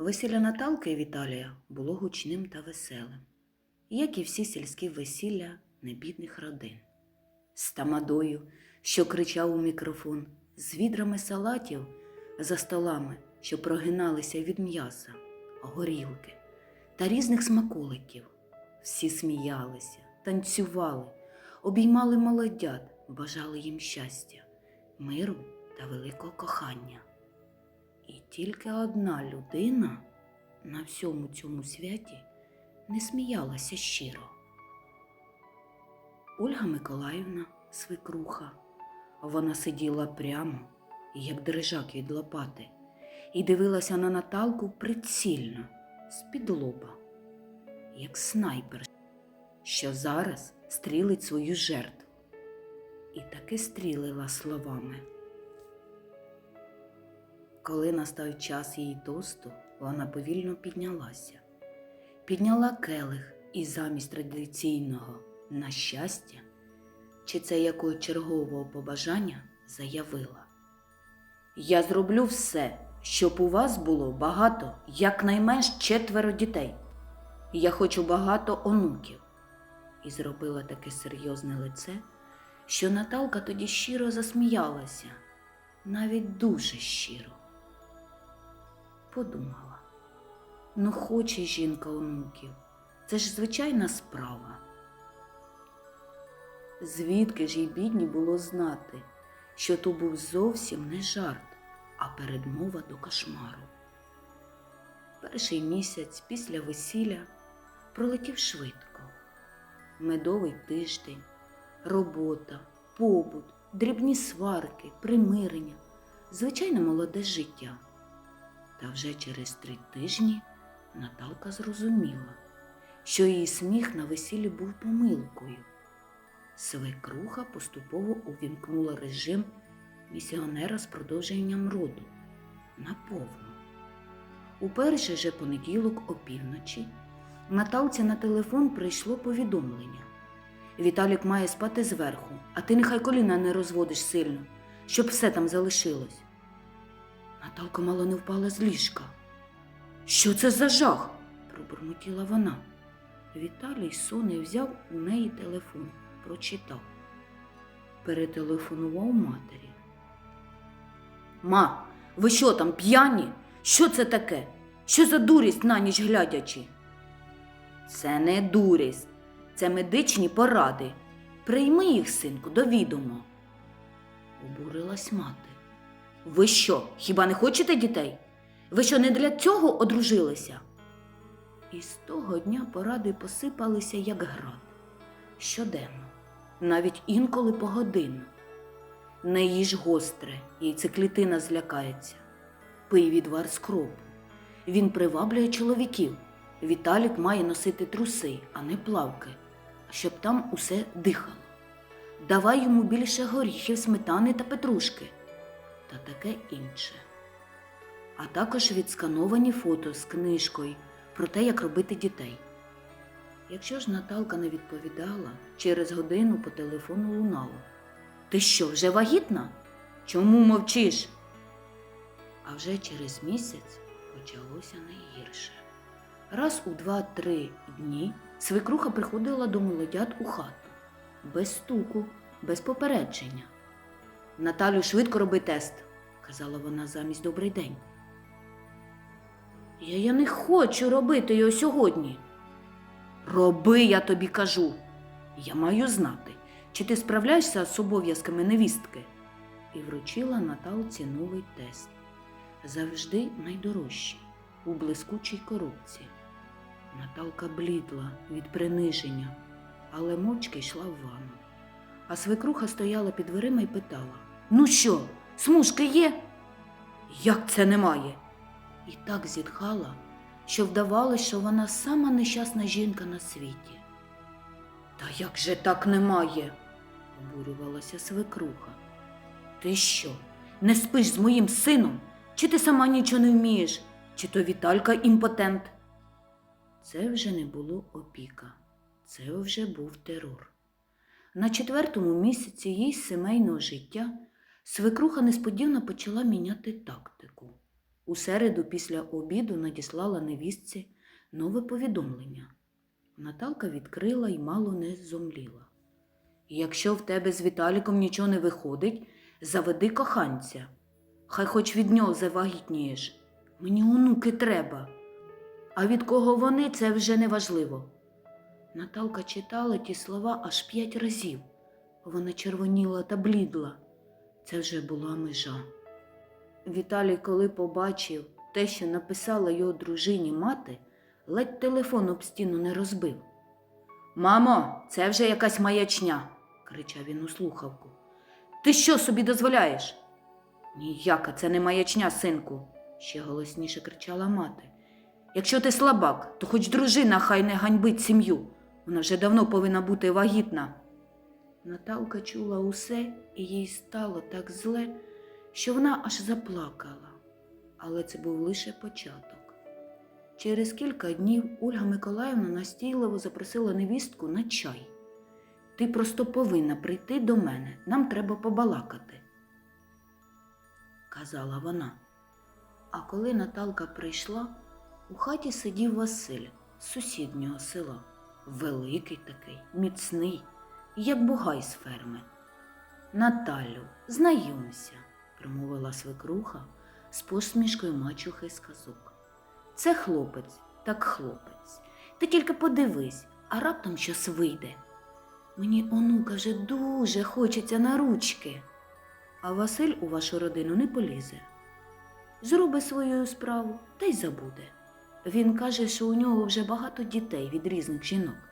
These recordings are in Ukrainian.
Весілля Наталки і Віталія було гучним та веселим, як і всі сільські весілля небідних родин. З тамадою, що кричав у мікрофон, з відрами салатів за столами, що прогиналися від м'яса, горілки та різних смаколиків. Всі сміялися, танцювали, обіймали молодят, бажали їм щастя, миру та великого кохання. Тільки одна людина на всьому цьому святі не сміялася щиро. Ольга Миколаївна, свекруха, вона сиділа прямо, як дрижак від лопати, і дивилася на Наталку прицільно, з-під лоба, як снайпер, що зараз стрілить свою жертву. І таки стрілила словами. Коли настав час її тосту, вона повільно піднялася, підняла келих і замість традиційного на щастя, чи це якого чергового побажання заявила. Я зроблю все, щоб у вас було багато, якнайменш четверо дітей. Я хочу багато онуків. І зробила таке серйозне лице, що Наталка тоді щиро засміялася, навіть дуже щиро. Подумала, ну хоче жінка онуків, це ж звичайна справа. Звідки ж їй бідні було знати, що то був зовсім не жарт, а передмова до кошмару. Перший місяць після весілля пролетів швидко. Медовий тиждень, робота, побут, дрібні сварки, примирення, звичайне молоде життя. Та вже через три тижні Наталка зрозуміла, що її сміх на весіллі був помилкою. Свекруха поступово увімкнула режим місіонера з продовженням роду наповну. У перший же понеділок опівночі Наталці на телефон прийшло повідомлення. Віталік має спати зверху, а ти нехай коліна не розводиш сильно, щоб все там залишилось. Наталка мало не впала з ліжка. Що це за жах? пробурмотіла вона. Віталій сонний взяв у неї телефон, прочитав. Перетелефонував матері. Ма, ви що там, п'яні? Що це таке? Що за дурість на ніч глядячи? Це не дурість, це медичні поради. Прийми їх, синку, до відома. Обурилась мати. Ви що, хіба не хочете дітей? Ви що не для цього одружилися? І з того дня поради посипалися, як град. Щоденно, навіть інколи погодинно. Не їж гостре, яйцеклітина злякається. Пий відвар з кропу. Він приваблює чоловіків. Віталік має носити труси, а не плавки, щоб там усе дихало. Давай йому більше горіхів, сметани та петрушки та таке інше. А також відскановані фото з книжкою про те, як робити дітей. Якщо ж Наталка не відповідала, через годину по телефону лунало. Ти що, вже вагітна? Чому мовчиш? А вже через місяць почалося найгірше. Раз у два-три дні свекруха приходила до молодят у хату, без стуку, без попередження. Наталю, швидко роби тест, казала вона замість добрий день. Я, я не хочу робити його сьогодні. Роби, я тобі кажу. Я маю знати, чи ти справляєшся з обов'язками невістки. І вручила Наталці новий тест. Завжди найдорожчий, у блискучій коробці. Наталка блідла від приниження, але мовчки йшла в ванну. А свекруха стояла під дверима і питала: Ну що, смужки є? Як це немає? І так зітхала, що вдавалося, що вона сама нещасна жінка на світі. Та як же так немає? обурювалася свекруха. Ти що, не спиш з моїм сином? Чи ти сама нічого не вмієш, чи то Віталька імпотент? Це вже не було опіка, це вже був терор. На четвертому місяці її сімейного життя свекруха несподівано почала міняти тактику. У середу після обіду надіслала невістці нове повідомлення. Наталка відкрила і мало не зомліла. Якщо в тебе з Віталіком нічого не виходить, заведи коханця. Хай хоч від нього завагітнієш. Мені онуки треба. А від кого вони, це вже не важливо. Наталка читала ті слова аж п'ять разів. Вона червоніла та блідла. Це вже була межа. Віталій, коли побачив те, що написала його дружині мати, ледь телефон об стіну не розбив. Мамо, це вже якась маячня, кричав він у слухавку. Ти що собі дозволяєш? Ніяка це не маячня, синку, ще голосніше кричала мати. Якщо ти слабак, то хоч дружина хай не ганьбить сім'ю. Вона вже давно повинна бути вагітна. Наталка чула усе, і їй стало так зле, що вона аж заплакала. Але це був лише початок. Через кілька днів Ольга Миколаївна настійливо запросила невістку на чай. Ти просто повинна прийти до мене, нам треба побалакати, казала вона. А коли Наталка прийшла, у хаті сидів Василь з сусіднього села. Великий такий, міцний, як бугай з ферми. Наталю, знайомся, промовила свекруха з посмішкою мачухи з казок. Це хлопець, так хлопець. Ти тільки подивись, а раптом щось вийде. Мені онука вже дуже хочеться на ручки, а Василь у вашу родину не полізе. Зроби свою справу та й забуде. Він каже, що у нього вже багато дітей від різних жінок.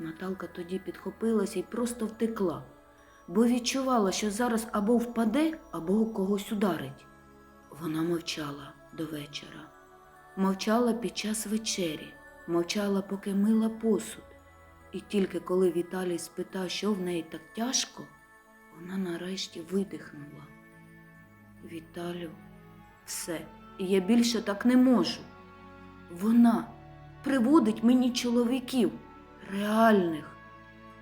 Наталка тоді підхопилася і просто втекла, бо відчувала, що зараз або впаде, або когось ударить. Вона мовчала до вечора, мовчала під час вечері, мовчала, поки мила посуд. І тільки коли Віталій спитав, що в неї так тяжко, вона нарешті видихнула. Віталю, все, я більше так не можу. Вона приводить мені чоловіків реальних.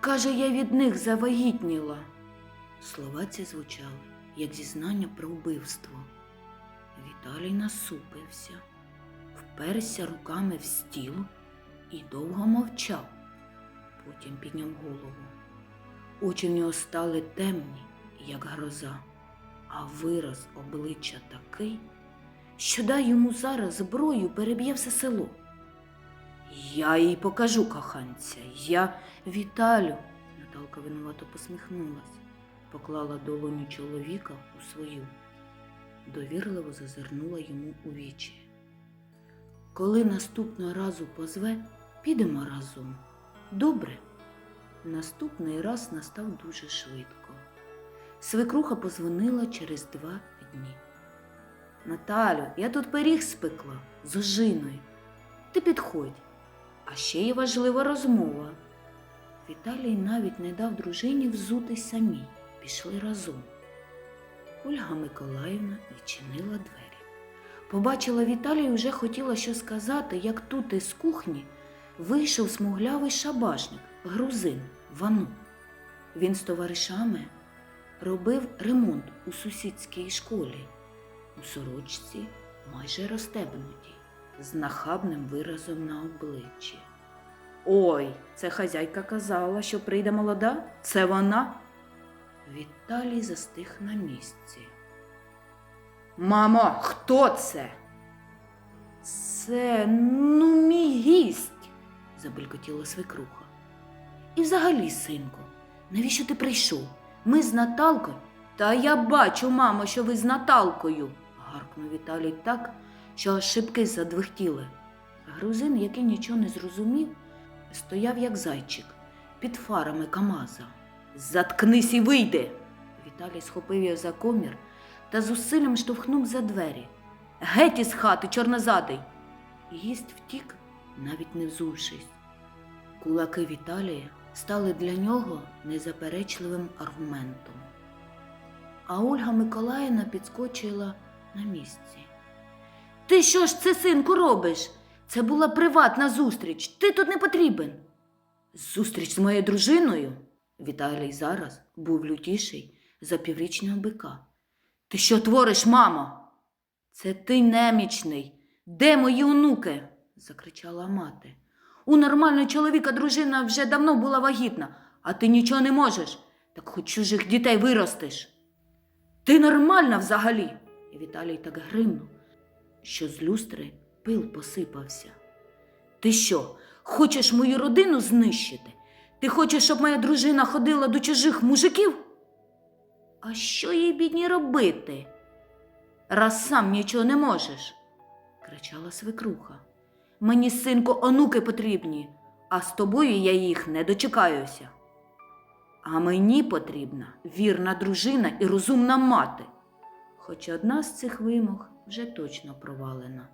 Каже, я від них завагітніла. Слова ці звучали, як зізнання про вбивство. Віталій насупився, вперся руками в стіл і довго мовчав. Потім підняв голову. Очі в нього стали темні, як гроза, а вираз обличчя такий, що дай йому зараз зброю переб'є все село. Я їй покажу коханця. Я Віталю. Наталка винувато посміхнулась, поклала долоню чоловіка у свою, довірливо зазирнула йому у вічі. Коли наступного разу позве, підемо разом. Добре. Наступний раз настав дуже швидко. Свекруха позвонила через два дні. Наталю, я тут пиріг спекла з ожиною. Ти підходь. А ще є важлива розмова. Віталій навіть не дав дружині взутись самій. Пішли разом. Ольга Миколаївна відчинила двері. Побачила Віталія і вже хотіла що сказати, як тут із кухні вийшов смуглявий шабашник, грузин, вану. Він з товаришами робив ремонт у сусідській школі, у сорочці майже розстебнутій, з нахабним виразом на обличчі. Ой, це хазяйка казала, що прийде молода? Це вона? Віталій застиг на місці. Мамо, хто це? Це ну мій гість, забелькотіла свекруха. І взагалі, синку, навіщо ти прийшов? Ми з Наталкою. Та я бачу, мамо, що ви з Наталкою, гаркнув Віталій так, що аж шибки задвихтіли. Грузин, який нічого не зрозумів, стояв як зайчик під фарами Камаза. Заткнись і вийди. Віталій схопив його за комір та зусиллям штовхнув за двері. Геть із хати, чорнозадий. Гість втік, навіть не взувшись. Кулаки Віталія стали для нього незаперечливим аргументом. А Ольга Миколаївна підскочила на місці. Ти що ж це, синку, робиш? Це була приватна зустріч. Ти тут не потрібен. Зустріч з моєю дружиною? Віталій зараз був лютіший за піврічного бика. Ти що твориш, мамо? Це ти немічний. Де мої онуки? закричала мати. У нормального чоловіка дружина вже давно була вагітна, а ти нічого не можеш, так хоч чужих дітей виростиш. Ти нормальна взагалі. І Віталій так гримнув, що з люстри пил посипався. Ти що, хочеш мою родину знищити? Ти хочеш, щоб моя дружина ходила до чужих мужиків? А що їй бідні робити? Раз сам нічого не можеш, кричала свекруха. Мені, синку, онуки потрібні, а з тобою я їх не дочекаюся. А мені потрібна вірна дружина і розумна мати. Хоч одна з цих вимог вже точно провалена.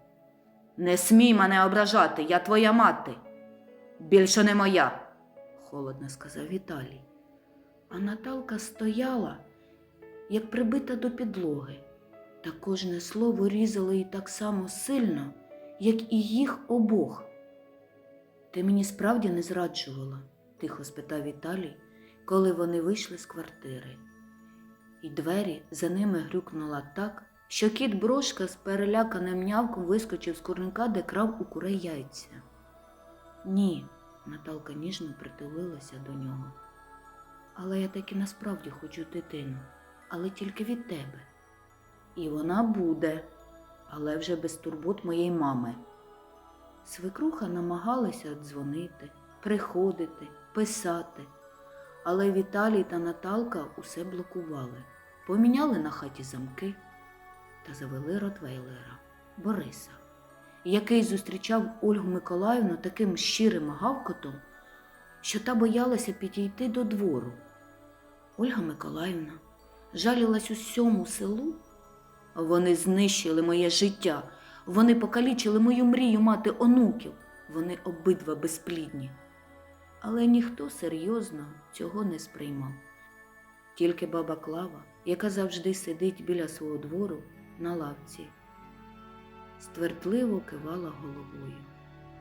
Не смій мене ображати, я твоя мати. Більше не моя, холодно сказав Віталій. А Наталка стояла, як прибита до підлоги, та кожне слово різало її так само сильно, як і їх обох. Ти мені справді не зраджувала? тихо спитав Віталій, коли вони вийшли з квартири. І двері за ними грюкнула так, що кіт брошка з переляканим м'явком вискочив з курника, де крав у курей яйця. Ні, Наталка ніжно притулилася до нього. Але я таки насправді хочу дитину, але тільки від тебе. І вона буде, але вже без турбот моєї мами. Свекруха намагалася дзвонити, приходити, писати, але Віталій та Наталка усе блокували, поміняли на хаті замки та завели Ротвейлера Бориса, який зустрічав Ольгу Миколаївну таким щирим гавкотом, що та боялася підійти до двору. Ольга Миколаївна жалілась усьому селу. Вони знищили моє життя, вони покалічили мою мрію мати онуків, вони обидва безплідні. Але ніхто серйозно цього не сприймав. Тільки баба Клава, яка завжди сидить біля свого двору на лавці, ствердливо кивала головою,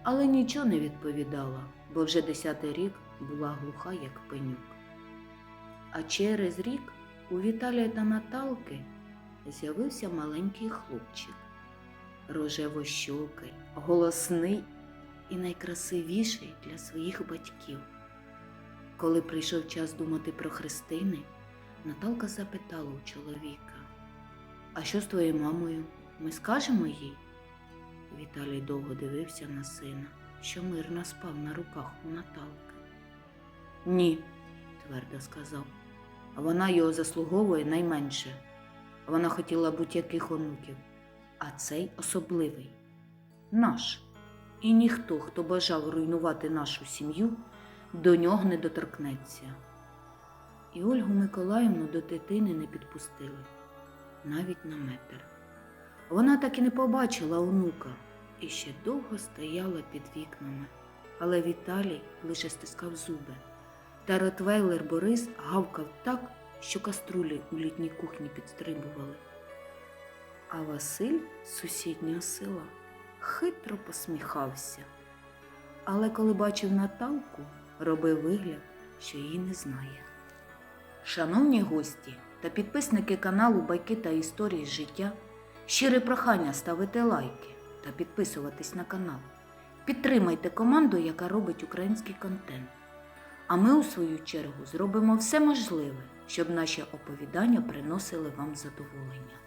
але нічого не відповідала, бо вже десятий рік була глуха, як пенюк. А через рік у Віталія та Наталки з'явився маленький хлопчик, рожевощокий, голосний і найкрасивіший для своїх батьків. Коли прийшов час думати про Христини, Наталка запитала у чоловіка: А що з твоєю мамою? Ми скажемо їй? Віталій довго дивився на сина, що мирно спав на руках у Наталки. Ні, твердо сказав. Вона його заслуговує найменше. Вона хотіла будь-яких онуків, а цей особливий наш. І ніхто, хто бажав руйнувати нашу сім'ю, до нього не доторкнеться. І Ольгу Миколаївну до дитини не підпустили навіть на метр. Вона так і не побачила онука і ще довго стояла під вікнами, але Віталій лише стискав зуби. Та Ротвейлер Борис гавкав так, що каструлі у літній кухні підстрибували. А Василь з сусіднього села хитро посміхався. Але коли бачив Наталку, робив вигляд, що її не знає. Шановні гості та підписники каналу Байки та історії життя, щире прохання ставити лайки та підписуватись на канал. Підтримайте команду, яка робить український контент. А ми, у свою чергу, зробимо все можливе, щоб наші оповідання приносили вам задоволення.